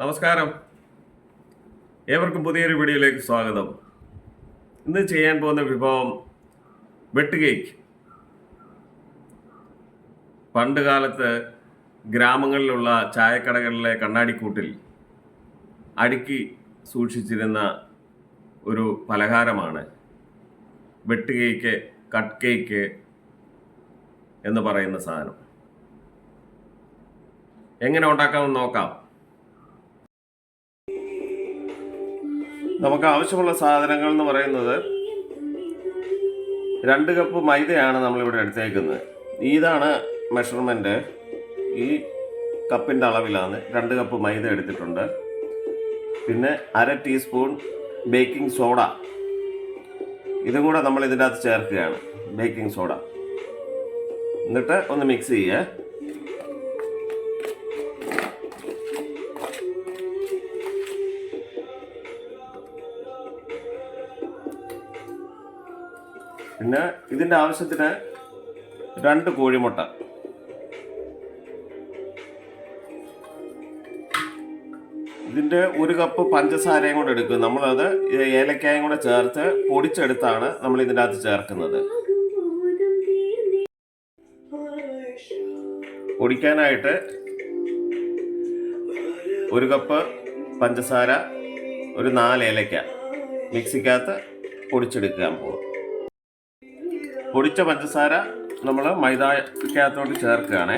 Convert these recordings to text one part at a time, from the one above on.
നമസ്കാരം. ഏവർക്കും പുതിയൊരു വീഡിയോയിലേക്ക് സ്വാഗതം. ഇന്ന് ചെയ്യാൻ പോകുന്ന വിഭവം വെട്ട് കേക്ക്. പണ്ട് കാലത്ത് ഗ്രാമങ്ങളിലുള്ള ചായക്കടകളിലെ കണ്ണാടിക്കൂട്ടിൽ അടുക്കി സൂക്ഷിച്ചിരുന്ന ഒരു പലഹാരമാണ് വെട്ട് കേക്ക് കട്ട് കേക്ക് എന്ന് പറയുന്ന സാധനം. എങ്ങനെ ഉണ്ടാക്കാമെന്ന് നോക്കാം. നമുക്ക് ആവശ്യമുള്ള സാധനങ്ങൾ എന്ന് പറയുന്നത് രണ്ട് കപ്പ് മൈദയാണ് നമ്മളിവിടെ എടുത്തേക്കുന്നത്. ഇതാണ് മെഷർമെന്റ് ഈ കപ്പിന്റെ അളവിലാണ് രണ്ട് കപ്പ് മൈദ എടുത്തിട്ടുണ്ട്. പിന്നെ അര ടീസ്പൂൺ ബേക്കിംഗ് സോഡ. ഇതും കൂടെ നമ്മൾ ഇതിന്റെ അകത്ത് ചേർക്കുകയാണ് ബേക്കിംഗ് സോഡ. എന്നിട്ട് ഒന്ന് മിക്സ് ചെയ്യുക. പിന്നെ ഇതിന്റെ ആവശ്യത്തിന് രണ്ട് കോഴിമുട്ട. ഇതിന്റെ ഒരു കപ്പ് പഞ്ചസാരയും കൂടെ എടുക്കും നമ്മളത് ഏലക്കായും കൂടെ ചേർത്ത് പൊടിച്ചെടുത്താണ് നമ്മൾ ഇതിന്റെ അകത്ത് ചേർക്കുന്നത്. പൊടിക്കാനായിട്ട് ഒരു കപ്പ് പഞ്ചസാര ഒരു നാല് ഏലക്ക. മിക്സിക്കകത്ത് പൊടിച്ചെടുക്കാൻ പോകും പൊടിച്ച പഞ്ചസാര നമ്മൾ മൈദക്കകത്തോട്ട് ചേർക്കുകയാണ്.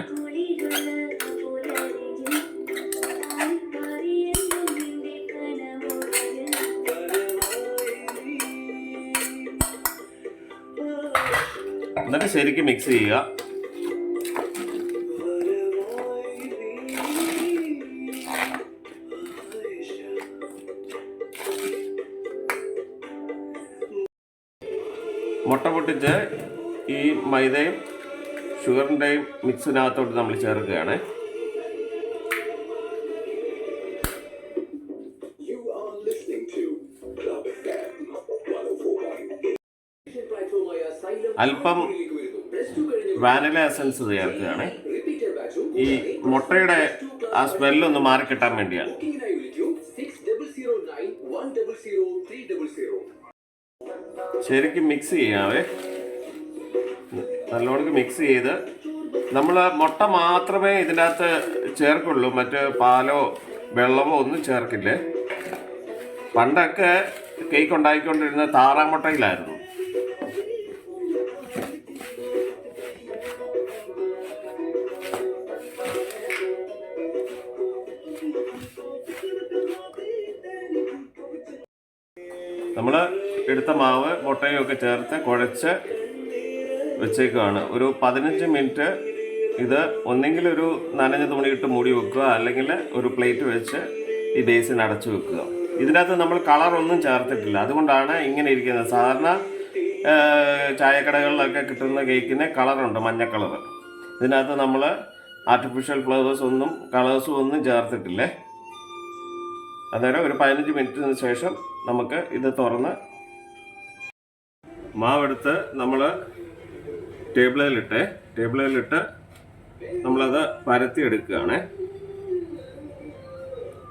എന്നിട്ട് ശരിക്കും മിക്സ് ചെയ്യുക. മുട്ട പൊട്ടിച്ച് ഈ മൈദയും ഷുഗറിന്റെയും മിക്സിനകത്തോട്ട് നമ്മൾ ചേർക്കുകയാണ്. 104.8. അല്പം വാനില എസൻസ് ചേർക്കുകയാണ്. ഈ മുട്ടയുടെ ആ സ്മെല്ലൊന്ന് മാറിക്കിട്ടാൻ വേണ്ടിയാണ്. ശരിക്കും മിക്സ് ചെയ്യാവേ. നല്ലോണം മിക്സ് ചെയ്ത് നമ്മൾ മുട്ട മാത്രമേ ഇതിന്റെ അകത്ത് ചേർക്കുള്ളൂ. മറ്റ് പാലോ വെള്ളമോ ഒന്നും ചേർക്കില്ലേ? പണ്ടൊക്കെ കേക്ക് ഉണ്ടാക്കിക്കൊണ്ടിരുന്ന താറാമുട്ടയിലായിരുന്നു. നമ്മൾ എടുത്ത മാവ് മുട്ടയും ഒക്കെ ചേർത്ത് കുഴച്ച് വെച്ചേക്കുകയാണ് ഒരു പതിനഞ്ച് മിനിറ്റ് ഇത് ഒന്നെങ്കിൽ ഒരു നനഞ്ഞ തുണി ഇട്ട് മൂടി വെക്കുക അല്ലെങ്കിൽ ഒരു പ്ലേറ്റ് വെച്ച് ഈ ബേസിൻ അടച്ചു വെക്കുക. ഇതിനകത്ത് നമ്മൾ കളറൊന്നും ചേർത്തിട്ടില്ല. അതുകൊണ്ടാണ് ഇങ്ങനെ ഇരിക്കുന്നത്. സാധാരണ ചായക്കടകളിലൊക്കെ കിട്ടുന്ന കേക്കിന് കളറുണ്ട് മഞ്ഞ കളർ ഇതിനകത്ത് നമ്മൾ ആർട്ടിഫിഷ്യൽ ഫ്ലവേഴ്സ് ഒന്നും കളേഴ്സും ഒന്നും ചേർത്തിട്ടില്ലേ? അന്നേരം ഒരു പതിനഞ്ച് മിനിറ്റിന് ശേഷം നമുക്ക് ഇത് തുറന്ന് മാവെടുത്ത് നമ്മൾ ടേബിളിലിട്ട് ടേബിളിലിട്ട് നമ്മളത് പരത്തി എടുക്കുകയാണ്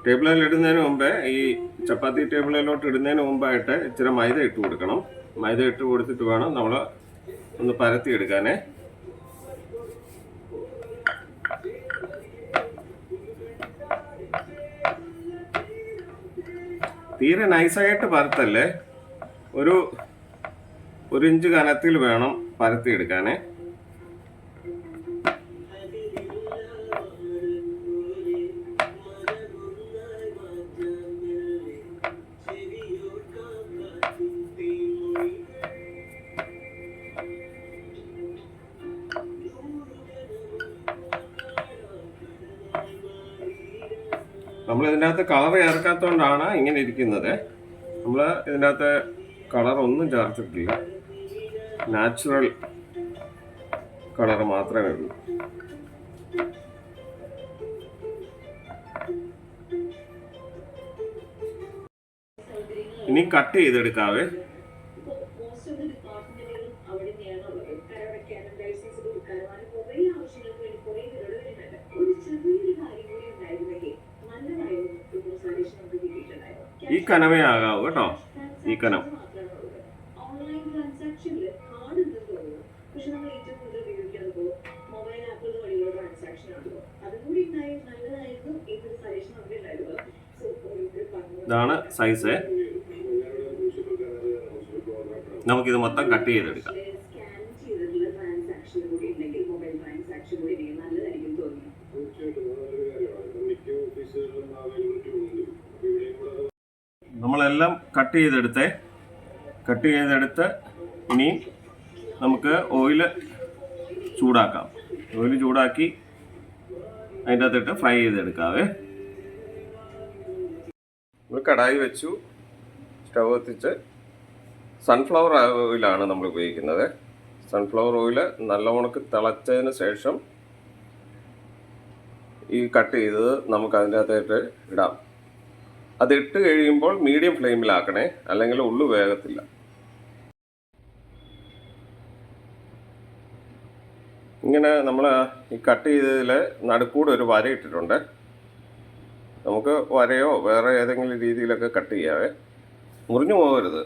ടേബിളിൽ ഇടുന്നതിന് മുമ്പേ ഈ ചപ്പാത്തി ടേബിളിലോട്ട് ഇടുന്നതിന് മുമ്പായിട്ട് ഇച്ചിരി മൈദ ഇട്ട് കൊടുക്കണം. മൈദ ഇട്ട് കൊടുത്തിട്ട് വേണം നമ്മൾ ഒന്ന് പരത്തി തീരെ നൈസായിട്ട് പരത്തല്ലേ? ഒരു ഒരു ഇഞ്ച് കനത്തിൽ വേണം പരത്തിയെടുക്കാനേ. നമ്മൾ ഇതിനകത്ത് കളർ ചേർക്കാത്തതുകൊണ്ടാണ് ഇങ്ങനെ ഇരിക്കുന്നത്. നമ്മൾ ഇതിനകത്ത് കളർ ഒന്നും ചേർത്തിട്ടില്ല. നാച്ചുറൽ കളർ മാത്രമേ ഉള്ളൂ. ഇനി കട്ട് ചെയ്തെടുക്കാവേ. നമുക്ക് ആകാവൂ കേട്ടോ. ഈ കനം. ഇതാണ് സൈസ് നമുക്കിത് മൊത്തം കട്ട് ചെയ്തെടുക്കാം. നമ്മളെല്ലാം കട്ട് ചെയ്തെടുത്തേ. കട്ട് ചെയ്തെടുത്ത് ഇനി നമുക്ക് ഓയിൽ ചൂടാക്കാം. ഓയിൽ ചൂടാക്കി അതിന്റെ അകത്തിട്ട് ഫ്രൈ ചെയ്തെടുക്കാവേ. നമ്മൾ കടായി വെച്ചു. സ്റ്റവ് കത്തിച്ച് സൺഫ്ലവർ ഓയിലാണ് നമ്മൾ ഉപയോഗിക്കുന്നത്. സൺഫ്ലവർ ഓയിൽ ഉണക്ക് തിളച്ചതിന് ശേഷം ഈ കട്ട് ചെയ്തത് നമുക്ക് അതിന്റെ അകത്തായിട്ട് ഇടാം. അത് ഇട്ട് കഴിയുമ്പോൾ മീഡിയം ഫ്ലെയിമിലാക്കണേ. അല്ലെങ്കിൽ ഉള്ളു വേഗത്തില്ല ഇങ്ങനെ നമ്മൾ ഈ കട്ട് ചെയ്തതിൽ നടുക്കൂടെ ഒരു വര ഇട്ടിട്ടുണ്ട്. നമുക്ക് വരയോ വേറെ ഏതെങ്കിലും രീതിയിലൊക്കെ കട്ട് ചെയ്യാവേ. മുറിഞ്ഞു പോകരുത്.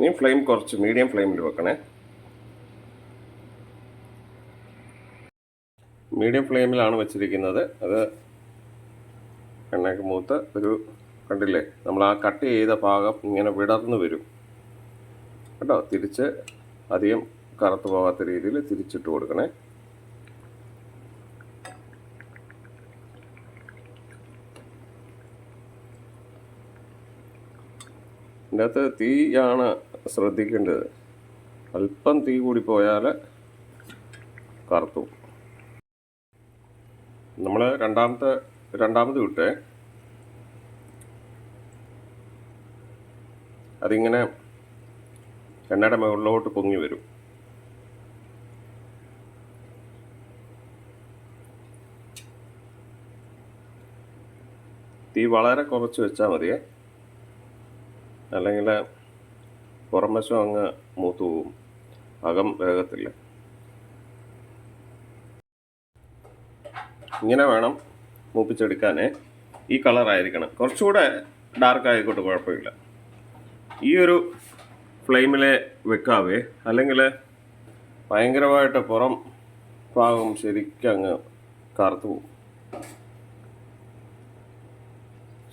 ഇനി ഫ്ലെയിം കുറച്ച് മീഡിയം ഫ്ലെയിമിൽ വെക്കണേ. മീഡിയം ഫ്ലെയിമിലാണ് വെച്ചിരിക്കുന്നത്. അത് എണ്ണയ്ക്ക് മൂത്ത് ഒരു കണ്ടില്ലേ? നമ്മൾ ആ കട്ട് ചെയ്ത ഭാഗം ഇങ്ങനെ വിടർന്നു വരും. കേട്ടോ? തിരിച്ച് അധികം കറുത്ത് പോകാത്ത രീതിയിൽ തിരിച്ചിട്ട് കൊടുക്കണേ. ഇതിന്റെ അകത്ത് തീയാണ് ശ്രദ്ധിക്കേണ്ടത്. അല്പം തീ കൂടി പോയാൽ കറുത്തു. നമ്മൾ രണ്ടാമത്തെ രണ്ടാമത് വിട്ടേ. അതിങ്ങനെ എണ്ണയുടെ മുകളിലോട്ട് പൊങ്ങി വരും. തീ വളരെ കുറച്ച് വെച്ചാൽ മതിയേ. അല്ലെങ്കിൽ പുറം വശം അങ്ങ് മൂത്തു പോവും. അകം വേഗത്തില്ല. ഇങ്ങനെ വേണം മൂപ്പിച്ചെടുക്കാനേ. ഈ കളറായിരിക്കണം കുറച്ചുകൂടെ ഡാർക്ക് ആയിക്കോട്ടെ കുഴപ്പമില്ല. ഈ ഒരു ഫ്ലെയിമിൽ വെക്കാവേ. അല്ലെങ്കിൽ ഭയങ്കരമായിട്ട് പുറം ഭാഗം ശരിക്കും അങ്ങ് കറുത്തു പോകും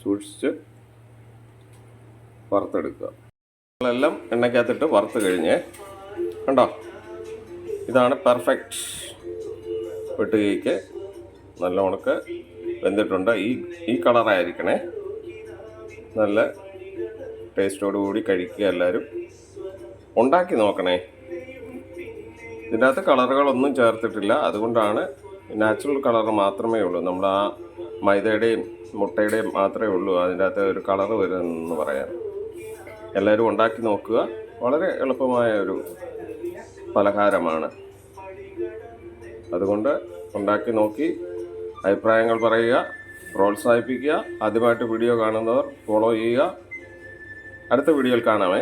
സൂക്ഷിച്ച് വറുത്തെടുക്കുക. എല്ലാം എണ്ണയ്ക്കകത്തിട്ട് വറുത്ത് കഴിഞ്ഞ് കണ്ടോ? ഇതാണ് പെർഫെക്റ്റ് വെട്ടുകയ്ക്ക് നല്ല ഉണക്ക് വെന്തിട്ടുണ്ട്. ഈ ഈ കളറായിരിക്കണേ നല്ല ടേസ്റ്റോടു കൂടി കഴിക്കുക എല്ലാവരും. ഉണ്ടാക്കി നോക്കണേ. ഇതിനകത്ത് കളറുകളൊന്നും ചേർത്തിട്ടില്ല. അതുകൊണ്ടാണ് നാച്ചുറൽ കളർ മാത്രമേ ഉള്ളൂ. നമ്മൾ ആ മൈദയുടെയും മുട്ടയുടെയും മാത്രമേ ഉള്ളൂ. അതിന്റെ അകത്ത് ഒരു കളറ് വരുന്നതെന്ന് പറയാൻ. എല്ലാവരും ഉണ്ടാക്കി നോക്കുക. വളരെ എളുപ്പമായ ഒരു പലഹാരമാണ്. അതുകൊണ്ട് ഉണ്ടാക്കി നോക്കി അഭിപ്രായങ്ങൾ പറയുക പ്രോത്സാഹിപ്പിക്കുക ആദ്യമായിട്ട് വീഡിയോ കാണുന്നവർ ഫോളോ ചെയ്യുക. അടുത്ത വീഡിയോയിൽ കാണാമേ.